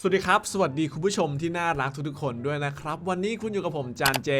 สวัสดีครับ สวัสดีคุณผู้ชมที่น่ารักทุกๆคนด้วยนะครับ วันนี้คุณอยู่กับผมจานเจ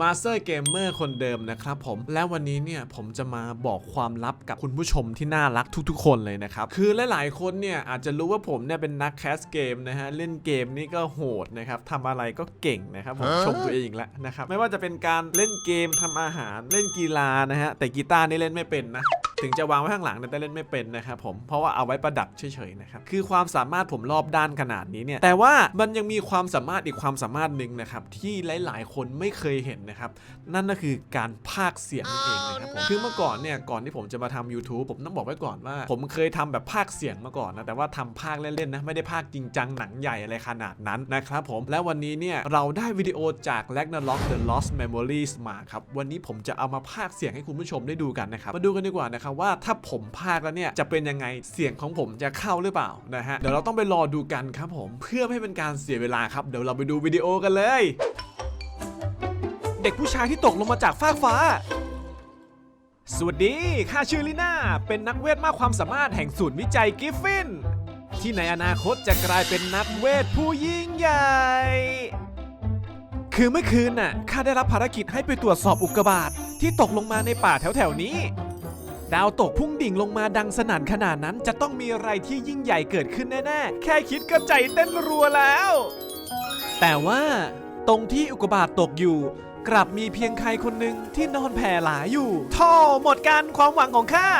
มาสเตอร์เกมเมอร์คนเดิมนะครับผมและวันนี้เนี่ยผมจะมาบอกความลับกับคุณผู้ชมที่น่ารักทุกๆ คนเลยนะครับ คือหลายๆคนเนี่ยอาจจะรู้ว่าผมเนี่ยเป็นนักแคสเกมนะฮะ เล่นเกมนี่ก็โหดนะครับทำอะไรก็เก่งนะครับผมชมตัวเองอีกแล้วนะครับไม่ว่าจะเป็นการเล่นเกมทำอาหารเล่นกีฬานะฮะแต่กีตาร์นี่เล่นไม่เป็นนะ ถึงจะวางไว้ข้างหลังเนี่ยแต่เล่นไม่เป็นนะครับผมเพราะว่าเอาไว้ประดับเฉยๆนะครับคือความสามารถผมรอบด้านขนาดนี้เนี่ยแต่ว่ามันยังมีความสามารถอีกความสามารถหนึ่งนะครับที่หลาย ๆ คนไม่เคยเห็นนะครับนั่นก็คือการพากย์เสียงนั่นเองนะครับผมคือเมื่อก่อนเนี่ยก่อนที่ผมจะมาทำ YouTube ผมต้องบอกไว้ก่อนว่า ผมเคยทำแบบพากย์เสียงมาก่อนนะแต่ว่าทำพากย์เล่นๆนะไม่ได้พากย์จริงจังหนังใหญ่อะไรขนาดนั้นนะครับผมและวันนี้เนี่ยเราได้วิดีโอจาก Ragnarok The Lost Memories มาครับวันนี้ผมจะเอามาพากย์เสียงให้คุณผู้ชมได้ดูกันนะครับมาดูกันดีกว่านะครับว่าถ้าผมพากแล้วเนี่ยจะเป็นยังไงเสียงของผมจะเข้าหรือเปล่านะฮะเดี๋ยวเราต้องไปรอดูกันครับผมเพื่อไม่ให้เป็นการเสียเวลาครับเดี๋ยวเราไปดูวิดีโอกันเลย เด็กผู้ชายที่ตกลงมาจากฟากฟ้าสวัสดี ข้าชื่อลิน่า เป็นนักเวทมากความสามารถแห่งศูนย์วิจัยกิฟฟิน ที่ในอนาคตจะกลายเป็นนักเวทผู้ยิ่งใหญ่ คือเมื่อคืนน่ะ ข้าได้รับภารกิจให้ไปตรวจสอบอุกกาบาตที่ตกลงมาในป่าแถวๆนี้ ดาวตกพุ่งดิ่งลงมาดังสนั่นขนาดนั้น จะต้องมีอะไรที่ยิ่งใหญ่เกิดขึ้นแน่ๆ แค่คิดก็ใจเต้นรัวแล้ว แต่ว่าตรงที่อุกบาตตกอยู่ กลับมีเพียงใครคนหนึ่งที่นอนแผ่หลาอยู่ท่อหมดการความหวังของข้า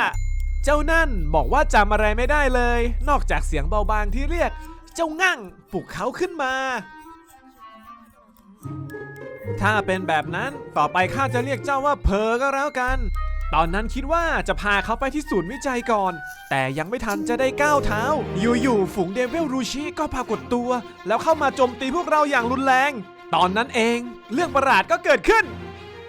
เจ้านั่นบอกว่าจำอะไรไม่ได้เลย นอกจากเสียงเบาบางที่เรียก เจ้างั่งปลุกเขาขึ้นมา ถ้าเป็นแบบนั้นต่อไปข้าจะเรียกเจ้าว่าเพอก็แล้วกัน ตอนนั้นคิดว่าจะพาเขาไปที่ศูนย์วิจัยก่อน แต่ยังไม่ทันจะได้ก้าวเท้า อยู่ๆฝูงเดวิลรูชิก็ปรากฏตัว แล้วเข้ามาโจมตีพวกเราอย่างรุนแรง ตอนนั้นเองเรื่องประหลาดก็เกิดขึ้น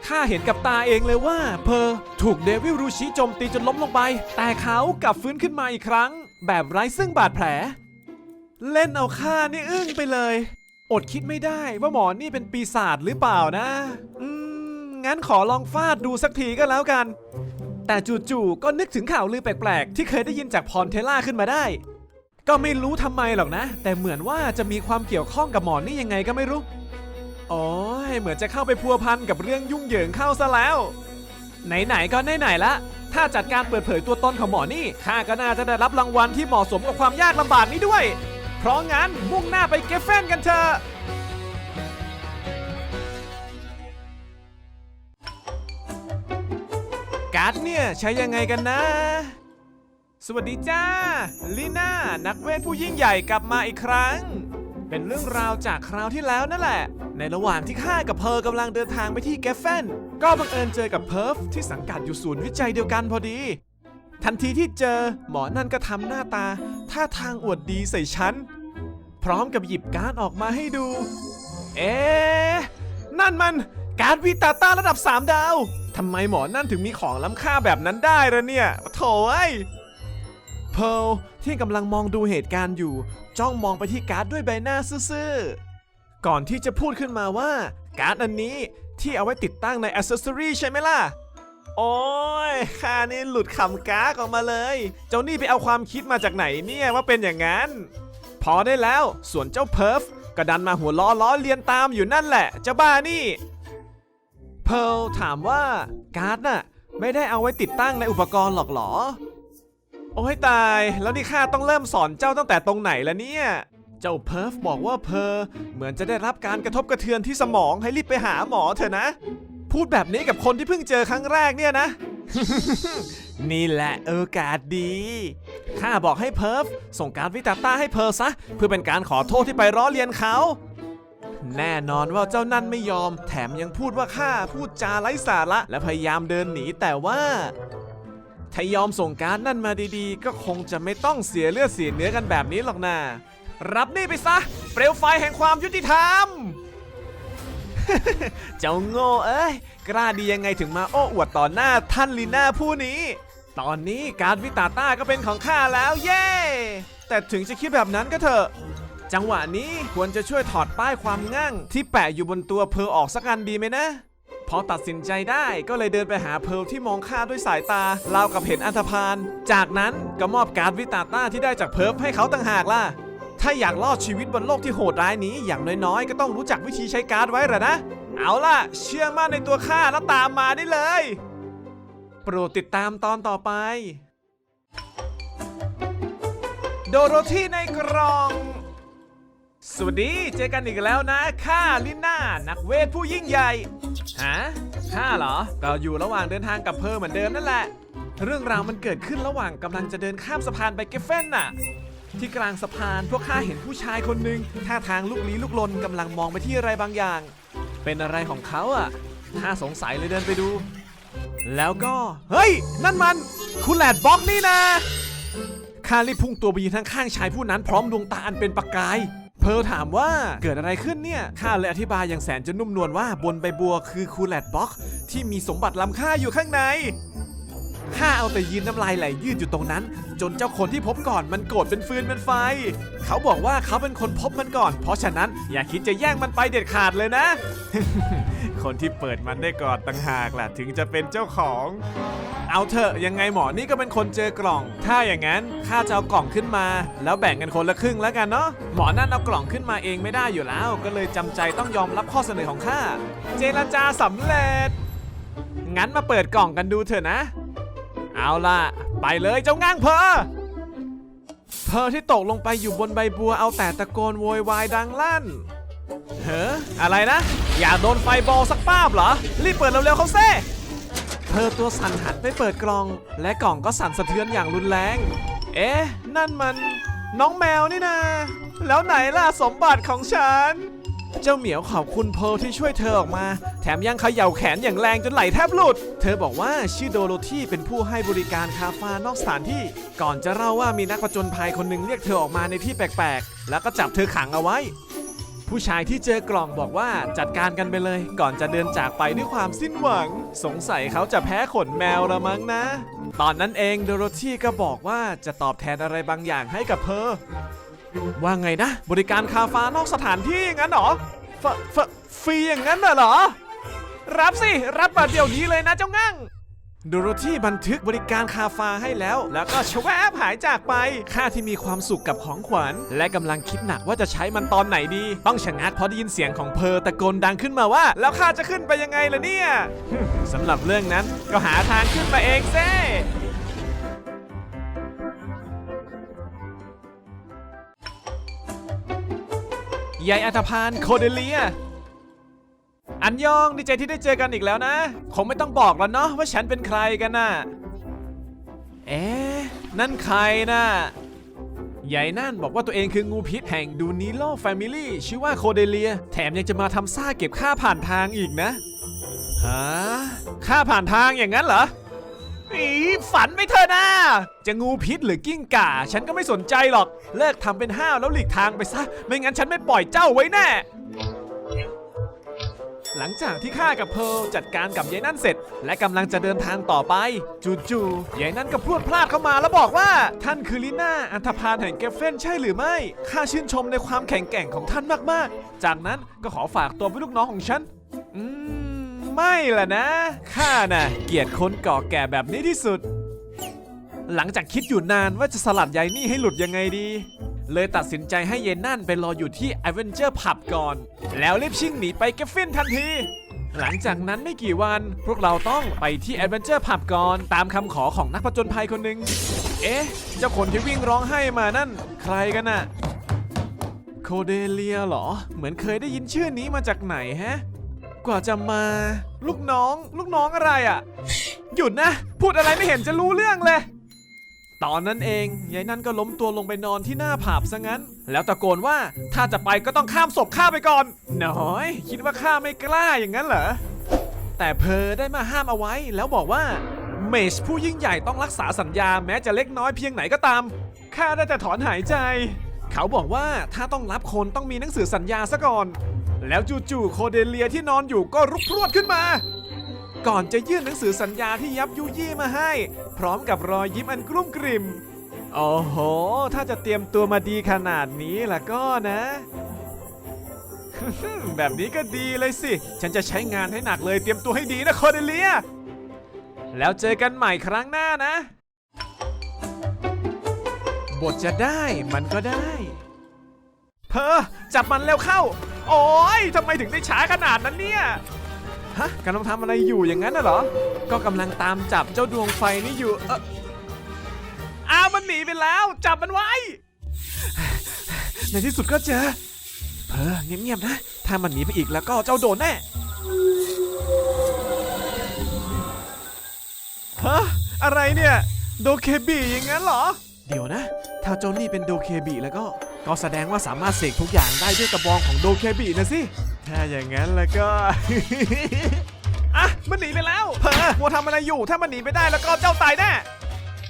ข้าเห็นกับตาเองเลยว่า เพอถูกเดวิลรูชิโจมตีจนล้มลงไป แต่เขากลับฟื้นขึ้นมาอีกครั้ง แบบไร้ซึ่งบาดแผล เล่นเอาข้านี่อึ้งไปเลย อดคิดไม่ได้ว่าหมอนี่เป็นปีศาจหรือเปล่านะอื งั้นขอลองฟาดดูสักทีก็แล้วกัน แต่จู่ๆก็นึกถึงข่าวลือแปลกๆ ที่เคยได้ยินจากพรเทล่าขึ้นมาได้ ก็ไม่รู้ทำไมหรอกนะ แต่เหมือนว่าจะมีความเกี่ยวข้องกับหมอนี่ยังไงก็ไม่รู้อ้ยเหมือนจะเข้าไปพัวพันกับเรื่องยุ่งเหยิงเข้าซะแล้ว ไหนๆก็ไหนๆละ ถ้าจัดการเปิดเผยตัวตนของหมอนี่ข้าก็น่าจะได้รับรางวัลที่เหมาะสมกับความยากลำบากนี้ด้วย เพราะงั้นมุ่งหน้าไปเกฟเฟนกันเถอะ การ์ดเนี่ยใช้ยังไงกันนะ สวัสดีจ้าลีน่านักเวทผู้ยิ่งใหญ่กลับมาอีกครั้ง เป็นเรื่องราวจากคราวที่แล้วนั่นแหละ ในระหว่างที่ข้ากับเพอร์กำลังเดินทางไปที่แกฟเฟนก็บังเอิญเจอกับเพิร์ฟที่สังกัดอยู่ศูนย์วิจัยเดียวกันพอดี ทันทีที่เจอหมอนั่นก็ทำหน้าตา ท่าทางอวดดีใส่ฉัน พร้อมกับหยิบการ์ดออกมาให้ดู เอ๊ะนั่นมันการ์ดวิตาต้าระดับ 3 ดาว ทำไมหมอนั่นถึงมีของล้ำค่าแบบนั้นได้ละเนี่ยโถ่เอ้เพร์ลที่กำลังมองดูเหตุการณ์อยู่ จ้องมองไปที่การ์ดด้วยใบหน้าซื่อๆก่อนที่จะพูดขึ้นมาว่า การ์ดอันนี้ที่เอาไว้ติดตั้งในอ c เซสซอรีใช่ไหมล่ะ โอ้ยข้านี่หลุดคำกากออกมาเลย เจ้านี่ไปเอาความคิดมาจากไหนเนี่ยว่าเป็นอย่างนั้น พอได้แล้วส่วนเจ้าเพิร์ฟก็ดันมาหัวล้อล้อเลียนตามอยู่นั่นแหละเจ้าบ้านี่ เพร์ลถามว่าการ์ดน่ะไม่ได้เอาไว้ติดตั้งในอุปกรณ์หรอกเหรอ โอ้ยตาย แล้วนี่ข้าต้องเริ่มสอนเจ้าตั้งแต่ตรงไหนละเนี่ย เจ้าเพิร์ฟบอกว่าเพอเหมือนจะได้รับการกระทบกระเทือนที่สมองให้รีบไปหาหมอเถอะนะ พูดแบบนี้กับคนที่เพิ่งเจอครั้งแรกเนี่ยนะ นี่แหละโอกาสดีข้าบอกให้เพิร์ฟส่งการวิตาต้าให้เพอซะ เพื่อเป็นการขอโทษที่ไปล้อเลียนเขา แน่นอนว่าเจ้านั่นไม่ยอม แถมยังพูดว่าข้าพูดจาไร้สาระ และพยายามเดินหนีแต่ว่าถ้ายอมส่งการนั่นมาดีๆ ก็คงจะไม่ต้องเสียเลือดเสียเนื้อกันแบบนี้หรอกนะรับนี่ไปซะ เปลวไฟแห่งความยุติธรรม เจ้าโง่เอ้ย กล้าดียังไงถึงมาโอ้อวดต่อหน้าท่านลีน่าผู้นี้ ตอนนี้การวิตาต้าก็เป็นของข้าแล้วเย้ แต่ถึงจะคิดแบบนั้นก็เถอะ จังหวะนี้ควรจะช่วยถอดป้ายความง่างที่แปะอยู่บนตัวเพร์ลออกสักอันดีไหมนะพอตัดสินใจได้ก็เลยเดินไปหาเพร์ลที่มองข้าด้วยสายตา ราวกับเห็นอันธพาลจากนั้นก็มอบการ์ดวิตาต้าที่ได้จากเพิร์ฟให้เขาต่างหากล่ะ ถ้าอยากรอดชีวิตบนโลกที่โหดร้ายนี้ อย่างน้อยๆ ก็ต้องรู้จักวิธีใช้การ์ดไว้หรอนะ เอาล่ะ เชื่อมั่นในตัวข้าแล้วตามมาได้เลย โปรดติดตามตอนต่อไป โดโรธีในกล่อง สวัสดี เจอกันอีกแล้วนะ ข้าลิน่า นักเวทผู้ยิ่งใหญ่ ฮะ ข้าเหรอ ก็อยู่ระหว่างเดินทางกับเพอเหมือนเดิมนั่นแหละ เรื่องราวมันเกิดขึ้นระหว่างกำลังจะเดินข้ามสะพานไปเกฟเฟนน่ะ ที่กลางสะพานพวกข้าเห็นผู้ชายคนหนึ่งท่าทางลุกลี้ลุกลนกำลังมองไปที่อะไรบางอย่าง เป็นอะไรของเขาอะข้าสงสัยเลยเดินไปดู แล้วก็ เฮ้ย นั่นมัน คุณแลดบ็อกนี่นะข้ารีบพุ่งตัวไปยืนข้างๆชายผู้นั้นพร้อมดวงตาอันเป็นประกาย เพร์ลถามว่าเกิดอะไรขึ้นเนี่ย ข้าเลยอธิบายอย่างแสนจะนุ่มนวลว่าบนใบบัวคือคูลแลดบ็อกที่มีสมบัติล้ำค่าอยู่ข้างใน ข้าเอาแต่ยืนน้ำลายไหลยืดอยู่ตรงนั้น จนเจ้าคนที่พบก่อนมันโกรธเป็นฟืนเป็นไฟ เขาบอกว่าเขาเป็นคนพบมันก่อน เพราะฉะนั้นอย่าคิดจะแย่งมันไปเด็ดขาดเลยนะ คนที่เปิดมันได้ก่อนต่างหากแหละถึงจะเป็นเจ้าของ เอาเถอะยังไงหมอนี่ก็เป็นคนเจอกล่อง ถ้าอย่างนั้นข้าจะเอากล่องขึ้นมา แล้วแบ่งกันคนละครึ่งแล้วกันเนาะหมอนั่นเอากล่องขึ้นมาเองไม่ได้อยู่แล้ว ก็เลยจำใจต้องยอมรับข้อเสนอของข้าเจรจาสำเร็จ งั้นมาเปิดกล่องกันดูเถอะนะ เอาล่ะ ไปเลยเจ้าง้างเพอเพอที่ตกลงไปอยู่บนใบบัวเอาแต่ตะโกนโวยวายดังลั่น เฮ้ออะไรนะ อย่าโดนไฟบอลสักป้าบเหรอ รีบเปิดเร็วๆเขาเซ่เธอตัวสั่นหันไปเปิดกล่อง และกล่องก็สั่นสะเทือนอย่างรุนแรง เอ๊ะ นั่นมันน้องแมวนี่นาแล้วไหนล่ะสมบัติของฉัน เจ้าเหมียวขอบคุณเพร์ลที่ช่วยเธอออกมา แถมยังเขย่าแขนอย่างแรงจนไหล่แทบหลุด เธอบอกว่าชื่อโดโรธีเป็นผู้ให้บริการคาฟานอกสถานที่ ก่อนจะเล่าว่ามีนักผจญภัยคนหนึ่งเรียกเธอออกมาในที่แปลกๆ แล้วก็จับเธอขังเอาไว้ ผู้ชายที่เจอกล่องบอกว่าจัดการกันไปเลย ก่อนจะเดินจากไปด้วยความสิ้นหวัง สงสัยเขาจะแพ้ขนแมวละมั้งนะ ตอนนั้นเองโดโรธีก็บอกว่าจะตอบแทนอะไรบางอย่างให้กับเพอว่าไงนะ บริการคาฟ้านอกสถานที่งั้นหรอฟฟฟรีอย่างนั้นเหรอ รับสิ รับมาเดี๋ยวนี้เลยนะเจ้างั่ง โดโรธีบันทึกบริการคาฟาให้แล้ว แล้วก็ชวบหายจากไป ข้าที่มีความสุขกับของขวัญ และกำลังคิดหนักว่าจะใช้มันตอนไหนดี ต้องชะงักเพราะได้ยินเสียงของเพอตะโกนดังขึ้นมาว่า แล้วข้าจะขึ้นไปยังไงล่ะเนี่ยสำหรับเรื่องนั้นก็หาทางขึ้นมาเองเซ่ยายอัธพานโคเดเลีย อันยองดีใจที่ได้เจอกันอีกแล้วนะ คงไม่ต้องบอกแล้วเนาะว่าฉันเป็นใครกันน่ะ เอ๊ะ นั่นใครน่ะยายนั่นบอกว่าตัวเองคืองูพิษแห่งดูนิโลแฟมิลี่ชื่อว่าโคเดเลีย แถมยังจะมาทำซ่าเก็บค่าผ่านทางอีกนะฮะค่าผ่านทางอย่างนั้นเหรออีฝันไปเถอะนะจะงูพิษหรือกิ้งก่า ฉันก็ไม่สนใจหรอก เลิกทำเป็นห้าวแล้วหลีกทางไปซะ ไม่งั้นฉันไม่ปล่อยเจ้าไว้แน่ หลังจากที่ข้ากับเพร์ลจัดการกับยายนั่นเสร็จ และกำลังจะเดินทางต่อไปจู่ๆยายนั่นก็พรวดพลาดเข้ามาแล้วบอกว่า ท่านคือลิน่าอันธพาลแห่งเกฟเฟนใช่หรือไม่ข้าชื่นชมในความแข็งแกร่งของท่านมากๆ จากนั้นก็ขอฝากตัวเป็นลูกน้องของฉัน อืมไม่ล่ะนะข้าน่ะเกลียดคนก่อแก่แบบนี้ที่สุด หลังจากคิดอยู่นานว่าจะสลัดยายนี่ให้หลุดยังไงดี เลยตัดสินใจให้เยนนั่นไปรออยู่ที่ a v e n g e r Pub ก่อน แล้วรีบชิ่งหนีไปเกฟฟินทันที หลังจากนั้นไม่กี่วัน พวกเราต้องไปที่ a v e n g e r Pub ก่อน ตามคำขอของนักผจญภัยคนหนึ่งเอ๊ะ เจ้าคนที่วิ่งร้องไห้มานั่น ใครกันน่ะโคเดเลียเหรอ เหมือนเคยได้ยินชื่อนี้มาจากไหนฮะ กว่าจะมา ลูกน้อง ลูกน้องอะไรอะ หยุดนะ พูดอะไรไม่เห็นจะรู้เรื่องเลย ตอนนั้นเองยายนั่นก็ล้มตัวลงไปนอนที่หน้าผับซะงั้น แล้วตะโกนว่าถ้าจะไปก็ต้องข้ามศพข้าไปก่อนน้อย คิดว่าข้าไม่กล้าอย่างนั้นเหรอแต่เพอได้มาห้ามเอาไว้แล้วบอกว่าเมชผู้ยิ่งใหญ่ต้องรักษาสัญญาแม้จะเล็กน้อยเพียงไหนก็ตามข้าได้แต่ถอนหายใจ เขาบอกว่าถ้าต้องรับคนต้องมีหนังสือสัญญาซะก่อน แล้วจู่ๆโคเดเลียที่นอนอยู่ก็รุกพรวดขึ้นมา ก่อนจะยื่นหนังสือสัญญาที่ยับยุยี่มาให้ พร้อมกับรอยยิ้มอันกลุ้มกลิ่มโอ้โห ถ้าจะเตรียมตัวมาดีขนาดนี้ล่ะก็นะ แบบนี้ก็ดีเลยสิ ฉันจะใช้งานให้หนักเลยเตรียมตัวให้ดีนะโคเดเลีย แล้วเจอกันใหม่ครั้งหน้านะ บทจะได้มันก็ได้ เพอจับมันเร็วเข้า โอ้ยทำไมถึงได้ช้าขนาดนั้นเนี่ย ฮะกำลังทำอะไรอยู่อย่างนั้นน่ะเหรอ ก็กำลังตามจับเจ้าดวงไฟนี่อยู่เอออ้าวมันหนีไปแล้ว จับมันไว้ ในที่สุดก็เจอ เพอเงียบๆนะ ถ้ามันหนีไปอีกแล้วก็เจ้าโดนแน่ฮะอะไรเนี่ย โดเคบีอย่างนั้นเหรอ เดี๋ยวนะ ถ้าโจนี่เป็นโดเคบีแล้วก็ ก็แสดงว่าสามารถเสกทุกอย่างได้ด้วยกระบองของโดเคบีนะสิ ถ้าอย่างนั้นแล้วก็ อะ มันหนีไปแล้วเพอมัวทำอะไรอยู่ ถ้ามันหนีไปได้แล้วก็เจ้าตายแน่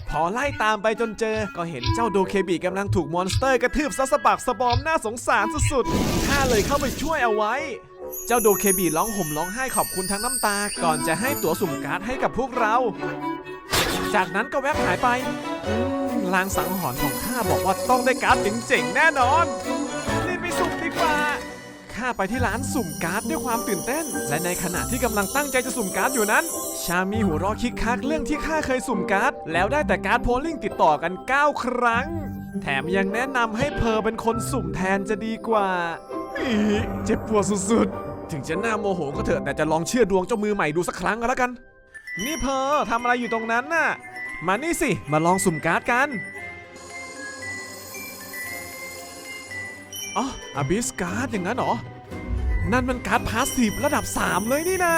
พอไล่ตามไปจนเจอ ก็เห็นเจ้าโดเคบีกำลังถูกมอนสเตอร์กระทืบซัสะบักสะบอมน่าสงสารสุดๆข้าเลยเข้าไปช่วยเอาไว้ เจ้าโดเคบีร้องห่มร้องไห้ขอบคุณทั้งน้ำตา ก่อนจะให้ตั๋วสุ่มการ์ดให้กับพวกเรา จากนั้นก็แวบหายไปอืมลางสังหรณ์ของข้าบอกว่าต้องได้การ์ดเจ๋งๆแน่นอนรีบไปสุ่มดีกว่า ข้าไปที่ร้านสุ่มการ์ดด้วยความตื่นเต้น และในขณะที่กำลังตั้งใจจะสุ่มการ์ดอยู่นั้น ชามีหัวเรอคิกคักเรื่องที่ข้าเคยสุ่มการ์ดแล้วได้แต่การ์ดโพลลิ่งติดต่อกัน 9 ครั้ง แถมยังแนะนำให้เพอเป็นคนสุ่มแทนจะดีกว่าอีเจ็บปวดสุดๆ ถึงจะหน้าโมโหก็เถอะแต่จะลองเชื่อดวงเจ้ามือใหม่ดูสักครั้งก็แล้วกัน นี่เพอทำอะไรอยู่ตรงนั้นน่ะ มานี่สิ มาลองสุ่มการ์ดกัน อ๋ออบิสการ์ดอย่างนั้นเหรอ นั่นมันการ์ดพาสซีฟระดับ 3 เลยนี่นะ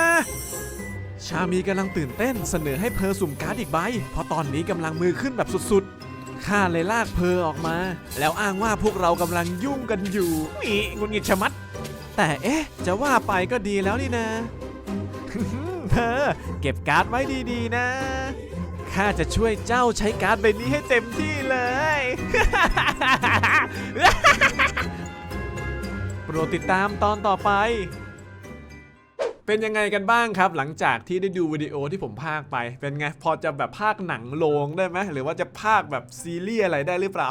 ชามีกำลังตื่นเต้นเสนอให้เพอสุ่มการ์ดอีกใบ เพราะตอนนี้กำลังมือขึ้นแบบสุดๆ ข้าเลยลากเพอออกมา แล้วอ้างว่าพวกเรากำลังยุ่งกันอยู่นี่งุนงิดชะมัด แต่เอ๊ะ จะว่าไปก็ดีแล้วนี่นะเธอเก็บการ์ดไว้ดีๆ นะ ข้าจะช่วยเจ้าใช้การ์ดใบนี้ให้เต็มที่เลย รดติดตามตอนต่อไป เป็นยังไงกันบ้างครับ หลังจากที่ได้ดูวิดีโอที่ผมพากไป เป็นไงพอจะแบบพากหนังโลงได้ไหมหรือว่าจะพากแบบซีรีส์อะไรได้หรือเปล่า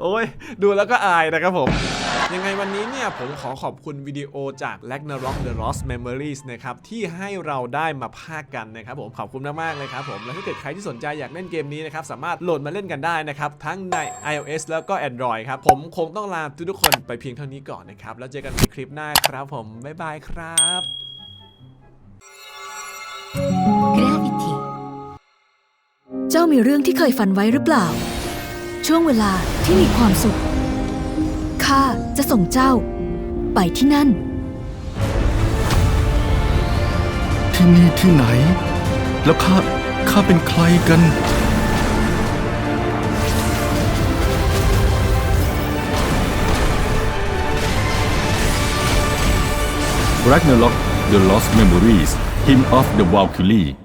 โอ้ย ดูแล้วก็อายนะครับผม ยังไงวันนี้เนี่ยผมขอขอบคุณวิดีโอจาก Ragnarok The Lost Memories นะครับ ที่ให้เราได้มาพากกันนะครับผมขอบคุณมากๆเลยครับผม แล้วถ้าเกิดใครที่สนใจอยากเล่นเกมนี้นะครับ สามารถโหลดมาเล่นกันได้นะครับ ทั้งใน iOS แล้วก็ Android ครับ ผมคงต้องลาทุกๆคนไปเพียงเท่านี้ก่อนนะครับ แล้วเจอกันในคลิปหน้าครับผมบ๊ายบายครับ Gravity เจ้ามีเรื่องที่เคยฝันไว้หรือเปล่า ช่วงเวลาที่มีความสุข ข้าจะส่งเจ้า ไปที่นั่น ที่นี่ที่ไหน แล้วข้าข้าเป็นใครกัน Ragnarok The Lost Memories Hymn of the Valkyrie